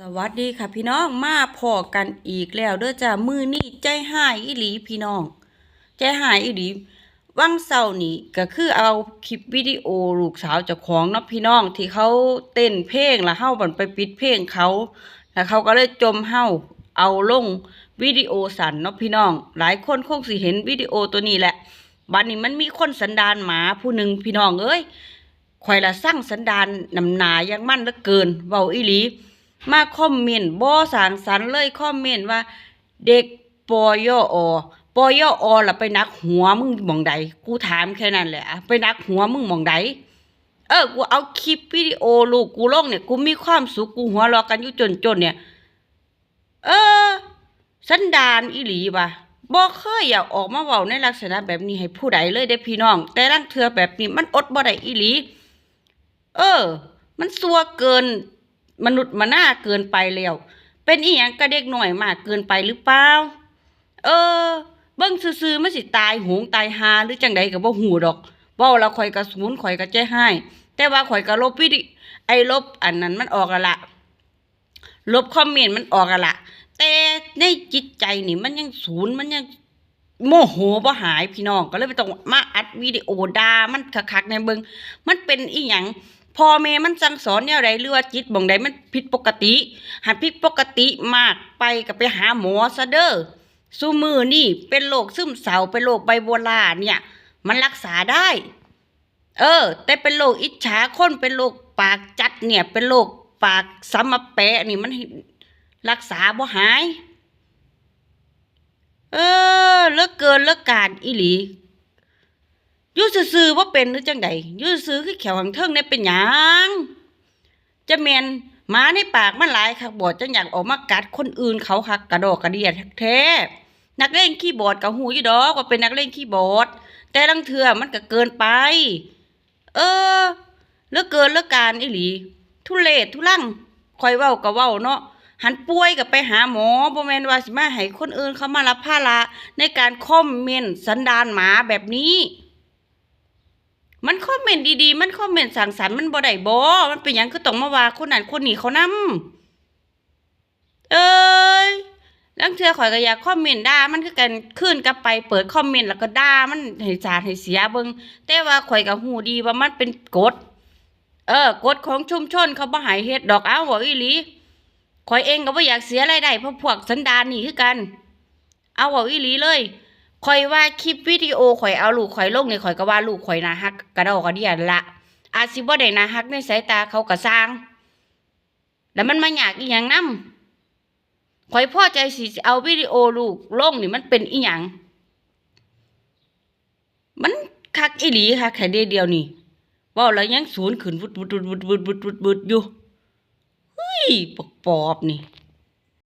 สวัสดีค่ะพี่น้องมาพอกันอีกแล้วเด้อจ้ามือนี่ใจหายอีหลีพี่น้อง ใจหายอีหลีวังเสาร์นี่ก็คือเอาคลิปวิดีโอลูกสาวเจ้าของเนาะพี่น้องที่เขาเต้นเพลงแล้วเฮาบันไปปิดเพลงเขาแล้วเขาก็เลยจมเฮาเอาลงวิดีโอสั่นเนาะพี่น้อง หลายคนคงสิเห็นวิดีโอตัวนี้แหละบัดนี้มันมีคนสันดานหมาผู้หนึ่งพี่น้องเอ้ยข่อยละสร้างสันดานนำหนาอยังมั่นเหลือเกินเว้าอีหลี มาคอมเมนต์บ่สางสรรเลยคอมเมนต์ว่า เด็กปอยอปอยอล่ะไปนักหัวมึงมองใดกูถามแค่นั้นแหละไปนักหัวมึงมองใดเออกูเอาคลิปวิดีโอลูกกูลงเนี่ยกูมีความสุขกูหัวเราะกันอยู่จนๆเนี่ย เออ สันดานอีหลีว่ะบ่เคยอยากออกมาเว้าในลักษณะแบบนี้ให้ผู้ใดเลยเด้พี่น้อง แต่ลังเทือแบบนี้มันอดบ่ได้อีหลี เออ มันซัวเกิน มนุษย์มาหน้าเกินไปแล้ว เป็นอีหยังก็เด็กหน่อยมากเกินไปหรือเปล่า เออ เบิ่งซื่อๆมันสิตายหงตายหาหรือจังใดก็บ่ฮู้ดอกเว้าแล้วข่อยก็สูนข่อยก็ใจให้แต่ว่าข่อยก็ลบวิดีไอ้ลบอันนั้นมันออกละ ลบคอมเมนต์มันออกละ แต่ในจิตใจนี่มันยังศูนย์มันยังโมโหบ่หายพี่น้องก็เลยไปต้องมาอัดวิดีโอด่ามันคักๆในเบิงมันเป็นอีหยัง พ่อแม่มันสั่งสอนแนวใดหรือว่าจิตบ่งใดมันผิดปกติหากผิดปกติมากไปก็ไปหาหมอซะเด้อสู้มือนี่เป็นโรคซึมเศร้าเป็นโรคไบโพล่าเนี่ย มันรักษาได้ เออ แต่เป็นโรคอิจฉาคนเป็นโรคปากจัดเนี่ย เป็นโรคปากซ้ำมาแปะนี่มันรักษาบ่หาย เออเลิกเกินเลิกการอีหลี ยู่ซื่อๆว่าเป็นหรือจังใดยู่ซื่อคือแขวหังเทิงเนี่ยเป็นหยังจะแมนหมาในปากมันหลายคักบอดจังอยากออกมากัดคนอื่นเขาคักกระดอกกระเดียดแท้นักเล่นคีย์บอดกับหูยู่ดอกว่าเป็นนักเล่นคีย์บอดแต่ลังเทือมันก็เกินไป เออเลิกเกินเลิกการอีหลี ทุเลศทุลังคอยเว้าก็เว้าเนาะหันป่วยก็ไปหาหมอบ่แมนว่าสิมาให้คนอื่นเขามารับภาระในการคอมเมนต์สันดานหมาแบบนี้ มันคอมเมนต์ดีๆ มันคอมเมนต์สั่งสรรค์มันบ่ได้บ่มันเป็นหยังคือต้องมาว่าคนนั้นคนนี้เขานำเอ้ยลังเทื่อข่อยก็อยากคอมเมนต์ด่ามันคือกันขึ้นกับไปเปิดคอมเมนต์แล้วก็ด่ามันให้สาดให้เสียเบิ่งแต่ว่าข่อยก็ฮู้ดีว่ามันเป็นกฎ เออกฎของชุมชนเขาบ่ให้เฮ็ดดอกเอาบ่อีหลีข่อยเองก็บ่อยากเสียรายได้เพราะพวกสันดานนี่คือกัน เอาเว้าอีหลีเลย ข่อยว่าคลิปวิดีโอข่อยเอาลูกข่อยลงในข่อยก็ว่าลูกข่อยน่าฮักกระดอกกระเดียนละอาจสิบ่ได้น่าฮักในสายตาเขาก็สร้าง แล้วมันมาอยากอีหยังนำข่อยพ่อใจสิเอาวิดีโอลูกลงนี่มันเป็นอีหยังมันคักอีหลีค่ะแค่เดียวนี่ว่าแล้วยังศูนย์ขืนบุดบุดบุดบุดบุดบุดบุดอยู่เฮ้ยปอบนี่